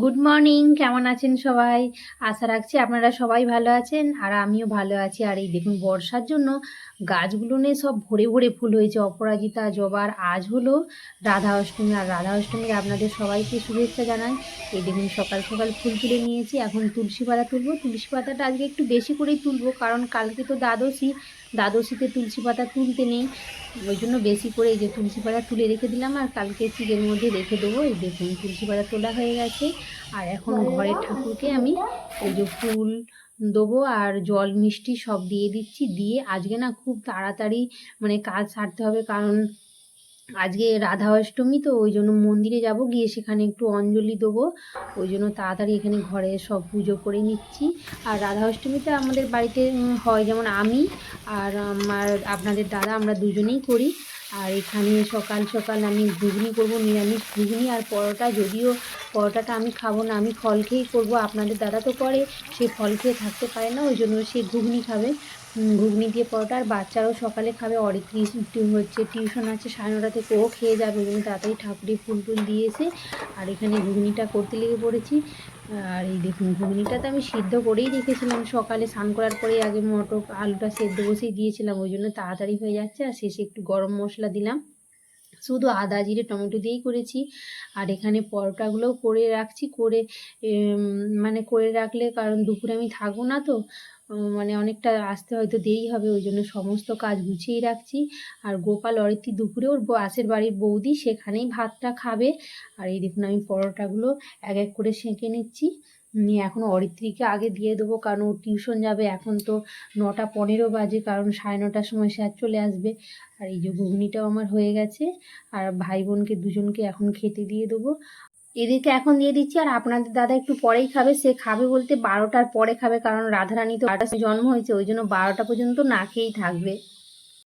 Good morning কেমন আছেন সবাই? আশা রাখছি আপনারা সবাই ভালো আছেন, আর আমিও ভালো আছি। আর এই দেখুন, বর্ষার জন্য গাছগুলো নিয়ে সব ভরে ভরে ফুল হয়েছে। অপরাজিতা, জবার, আজ হলো রাধা অষ্টমী। আর রাধা অষ্টমীর আপনাদের সবাইকে শুভেচ্ছা জানাই। এই দেখুন, সকাল সকাল ফুল তুলে নিয়েছি। এখন তুলসী পাতা তুলবো। তুলসী পাতাটা আজকে একটু বেশি করেই তুলবো, কারণ কালকে তো দ্বাদশী। দ্বাদশীতে তুলসী পাতা তুলতে নেই। ওই জন্য বেশি করে এই যে তুলসী পাতা তুলে রেখে দিলাম, আর কালকে চিকের মধ্যে রেখে দেবো। এই দেখুন, তুলসী পাতা তোলা হয়ে গেছে। আর এখন ঘরের ঠাকুরকে আমি এই যে ফুল দেবো আর জল, মিষ্টি সব দিয়ে দিচ্ছি। দিয়ে আজকে না খুব তাড়াতাড়ি মানে কাজ সারতে হবে, কারণ আজকে রাধা অষ্টমী, তো ওই জন্য মন্দিরে যাব। গিয়ে সেখানে একটু অঞ্জলি দেবো। ওই জন্য তাড়াতাড়ি এখানে ঘরে সব পুজো করে নিচ্ছি। আর রাধা অষ্টমীতে আমাদের বাড়িতে হয় যেমন আমি আর আমার আপনাদের দাদা, আমরা দুজনেই করি। আর এখানে সকাল সকাল আমি ঘুগনি করব, নিরামিষ ঘুগনি আর পরোটা। যদিও পরোটাটা আমি খাব না, আমি ফল খেয়েই করব। আপনাদের দাদা তো করে, সে ফল খেয়ে থাকতে পারে না, ওই জন্য সে ঘুগনি খাবে। ঘুগনি দিয়ে পরোটা, আর বাচ্চারাও সকালে খাবে। অরিত্রি হচ্ছে টিউশন আছে, সাড়ে নটা থেকে ও খেয়ে যাবে, ওই জন্য তাড়াতাড়ি ঠাকুরের ফুল টুল দিয়েছে। আর এখানে ঘুগনিটা করতে লেগে পড়েছি। আর এই দেখুন, ঘুগনিটা তো আমি সিদ্ধ করেই রেখেছিলাম। সকালে স্নান করার পরেই আগে মটর, আলুটা সেদ্ধ বসেই দিয়েছিলাম, ওই জন্য তাড়াতাড়ি হয়ে যাচ্ছে। আর শেষে একটু গরম মশলা দিলাম। শুধু আদা, জিরে, টমেটো দিয়েই করেছি। আর এখানে পরোটাগুলোও করে রাখছি। করে মানে করে রাখলে কারণ দুপুরে আমি থাকব না তো। মানে অনেকটা আসতে হয়তো দেরি হবে, ওই জন্য সমস্ত কাজ গুছিয়েই রাখছি। আর গোপাল অরিত্রি দুপুরে ওর পাশের বাড়ির বৌদি সেখানেই ভাতটা খাবে। আর এই দেখুন আমি পরোটাগুলো এক এক করে সেঁকে নিচ্ছি। নিয়ে এখন অরিত্রীকে আগে দিয়ে দেবো, কারণ ও টিউশন যাবে। এখন তো নটা পনেরো বাজে, কারণ সাড়ে নটার সময় স্যার চলে আসবে। আর এই যে ঘুগনিটাও আমার হয়ে গেছে। আর ভাই বোনকে দুজনকে এখন খেতে দিয়ে দেবো। এদেরকে এখন দিয়ে দিচ্ছি, আর আপনাদের দাদা একটু পরেই খাবে, সে খাবে বলতে বারোটার পরে খাবে, কারণ রাধারানী তো সময় জন্ম হয়েছে, ওই জন্য বারোটা পর্যন্ত না খেয়েই থাকবে।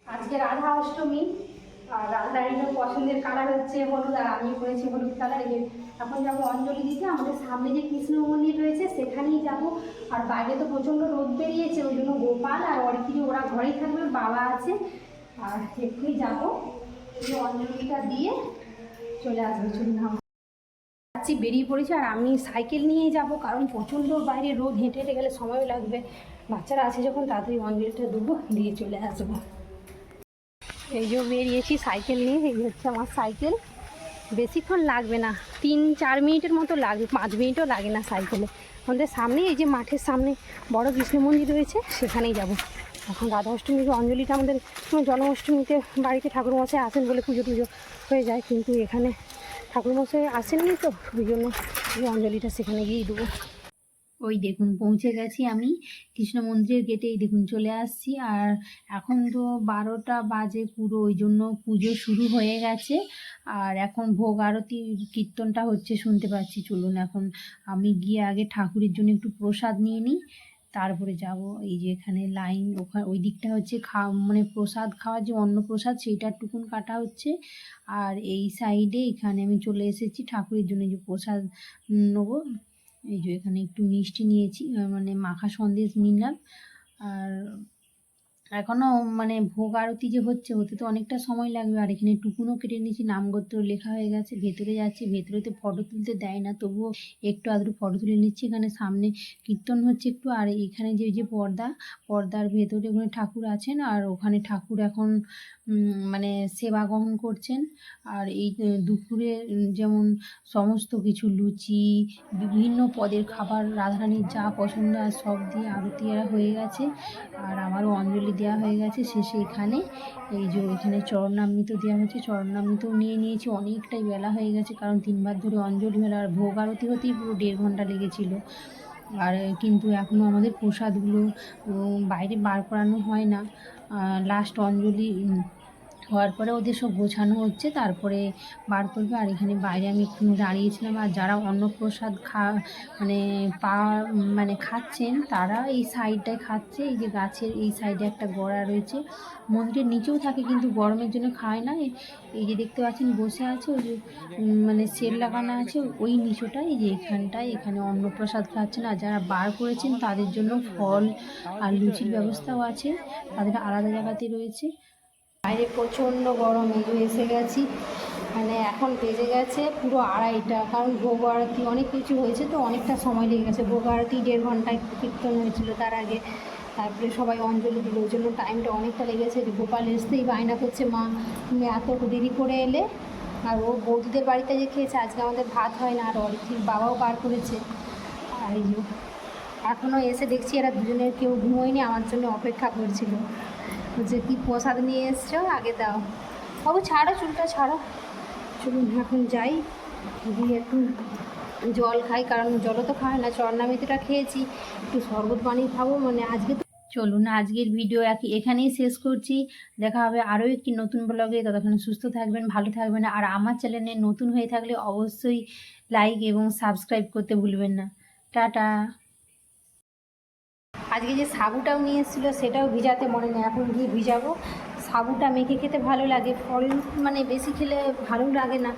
আজকে রাধা অষ্টমী, আর রাধারানীর পছন্দের কালার হচ্ছে হলুদ, আর আমি করেছি হলুদ কালার এখন যাব অঞ্জলি দিতে, আমাদের সামনে যে কৃষ্ণ মন্দির রয়েছে, সেখানেই যাব। আর বাইরে তো প্রচণ্ড রোদ বেরিয়েছে, ওই জন্য গোপাল আর অরিত্রী, ওরা ঘরেই থাকবে বাবা আছে। আর এক্ষুনি যাব অঞ্জলিটা দিয়ে চলে আসবে, চলুন যাচ্ছি, বেরিয়ে পড়েছি আর আমি সাইকেল নিয়েই যাব কারণ প্রচণ্ড বাইরে রোদ, হেঁটে হেঁটে গেলে সময় লাগবে। বাচ্চারা আছে যখন, তাড়াতাড়ি অঞ্জলিটা দেবো, দিয়ে চলে আসব। এই যে বেরিয়েছি সাইকেল নিয়ে, এই হচ্ছে আমার সাইকেল। বেশিক্ষণ লাগবে না, তিন, চার মিনিটের মতো লাগবে, পাঁচ মিনিটও লাগে না সাইকেলে। আমাদের সামনে, এই যে মাঠের সামনে বড় কৃষ্ণ মন্দির রয়েছে, সেখানেই যাব। এখন রাধা অষ্টমীর অঞ্জলিটা আমাদের, জন্মাষ্টমীতে বাড়িতে ঠাকুরমশাই আসেন বলে পুজো টুজো হয়ে যায়, কিন্তু এখানে ঠাকুরমশাই আসেননি তো? ওই জন্য অঞ্জলিটা সেখানে গিয়েই দেবো। ওই দেখুন, পৌঁছে গেছি আমি। কৃষ্ণ মন্দিরের গেটেই দেখুন, চলে আসছি। আর এখন তো বারোটা বাজে পুরো, ওই জন্য পুজো শুরু হয়ে গেছে। আর এখন ভোগ আরতি কীর্তনটা হচ্ছে, শুনতে পাচ্ছি। চলুন এখন আমি গিয়ে আগে ঠাকুরের জন্য একটু প্রসাদ নিয়ে নিই। তারপরে যাব, এই যে এখানে লাইন ওখানে ওই দিকটা হচ্ছে খা মানে প্রসাদ খাওয়ার যে অন্ন প্রসাদ সেইটার টুকুন কাটা হচ্ছে। আর এই সাইডে এখানে আমি চলে এসেছি ঠাকুরের জন্য যে প্রসাদ নেব। এই যে এখানে একটু মিষ্টি নিয়েছি মানে মাখা সন্দেশ নিলাম। আর এখনও মানে ভোগ আরতি যে হচ্ছে হতে তো অনেকটা সময় লাগবে। আর এখানে টুকুনও কেটে নিয়েছি, নামগোত্র লেখা হয়ে গেছে, ভেতরে যাচ্ছি। ভেতরে তো ফটো তুলতে দেয় না, তবুও একটু আধটু ফটো তুলে নিচ্ছি। এখানে সামনে কীর্তন হচ্ছে একটু, আর এখানে যে যে পর্দা, পর্দার ভেতরে ওখানে ঠাকুর আছেন, আর ওখানে ঠাকুর এখন মানে সেবা গ্রহণ করছেন। আর এই দুপুরে যেমন সমস্ত কিছু, লুচি, বিভিন্ন পদের খাবার রাধারানীর যা পছন্দ, আর সব দিয়ে আরতি হয়ে গেছে। আর আমারও অঞ্জলি দেওয়া হয়ে গেছে শেষে এখানে এই যে ওইখানে চরণামৃত দেওয়া হয়েছে চরণামৃতও নিয়ে নিয়েছি, অনেকটাই বেলা হয়ে গেছে, কারণ তিনবার ধরে অঞ্জলি হলো আর ভোগ আরতি হতেই পুরো দেড় ঘণ্টা লেগেছিল। আর কিন্তু এখনও আমাদের প্রসাদগুলো বাইরে বার করানো হয় না। লাস্ট অঞ্জলি হওয়ার পরে ওদের সব গোছানো হচ্ছে, তারপরে বার করবে। আর এখানে বাইরে আমি একটু দাঁড়িয়েছিলাম, আর যারা অন্নপ্রসাদ খা মানে পা মানে খাচ্ছেন, তারা এই সাইডটায় খাচ্ছে, এই যে গাছের এই সাইডে একটা গড়া রয়েছে। মন্দিরের নিচেও থাকে, কিন্তু গরমের জন্য খায় না। এই- যে দেখতে পাচ্ছেন, বসে আছে, ওই যে মানে সেল লাগানো আছে, ওই নিচটায়, এই যে এখানটায়, এখানে অন্নপ্রসাদ খাচ্ছেন। আর যারা বার করেছেন, তাদের জন্য ফল আর লুচির ব্যবস্থাও আছে, তাদের আলাদা জায়গাতে রয়েছে। বাইরে প্রচণ্ড গরম, এই এসে গেছি। মানে এখন বেজে গেছে পুরো আড়াইটা, কারণ ভোগ আরতি অনেক কিছু হয়েছে তো অনেকটা সময় লেগে গেছে। ভোগ আরতি দেড় ঘন্টায় কীর্তন হয়েছিল তার আগে। তারপরে সবাই অঞ্জলি দিল, ওই জন্য টাইমটা অনেকটা লেগেছে। গোপাল আসতেই বায়না করছে, মা, তুমি এত দেরি করে এলে? আর ও বৌদিদের বাড়িতে যে খেয়েছে, আজকে আমাদের ভাত হয় না, আর অরিজিৎ বাবাও বার করেছে। আর এই এখনও এসে দেখছি এরা দুজনের কেউ ঘুমোয়নি, আমার জন্য অপেক্ষা করছিল। বলছে কি প্রসাদ নিয়ে এসছো? আগে দাও। বাবু, ছাড়ো, চুলটা ছাড়ো। চলুন, এখন যাই। গিয়ে একটু জল খাই, কারণ জলও তো খায় না। চরনামিতিটা খেয়েছি। একটু শরবত পানি খাব মানে আজকে তো চলুন, আজকের ভিডিও একই এখানেই শেষ করছি। দেখা হবে আরও একটি নতুন ব্লগে। ততক্ষণ সুস্থ থাকবেন, ভালো থাকবেন। আর আমার চ্যানেলে নতুন হয়ে থাকলে অবশ্যই লাইক এবং সাবস্ক্রাইব করতে ভুলবেন না। টাটা। আজকে যে সাবুটাও নিয়ে এসেছিল, সেটাও ভিজাতে মনে নেই। এখন গিয়ে ভিজাবো। সাবুটা মেখে খেতে ভালো লাগে। ফল মানে বেশি খেলে ভালো লাগে না।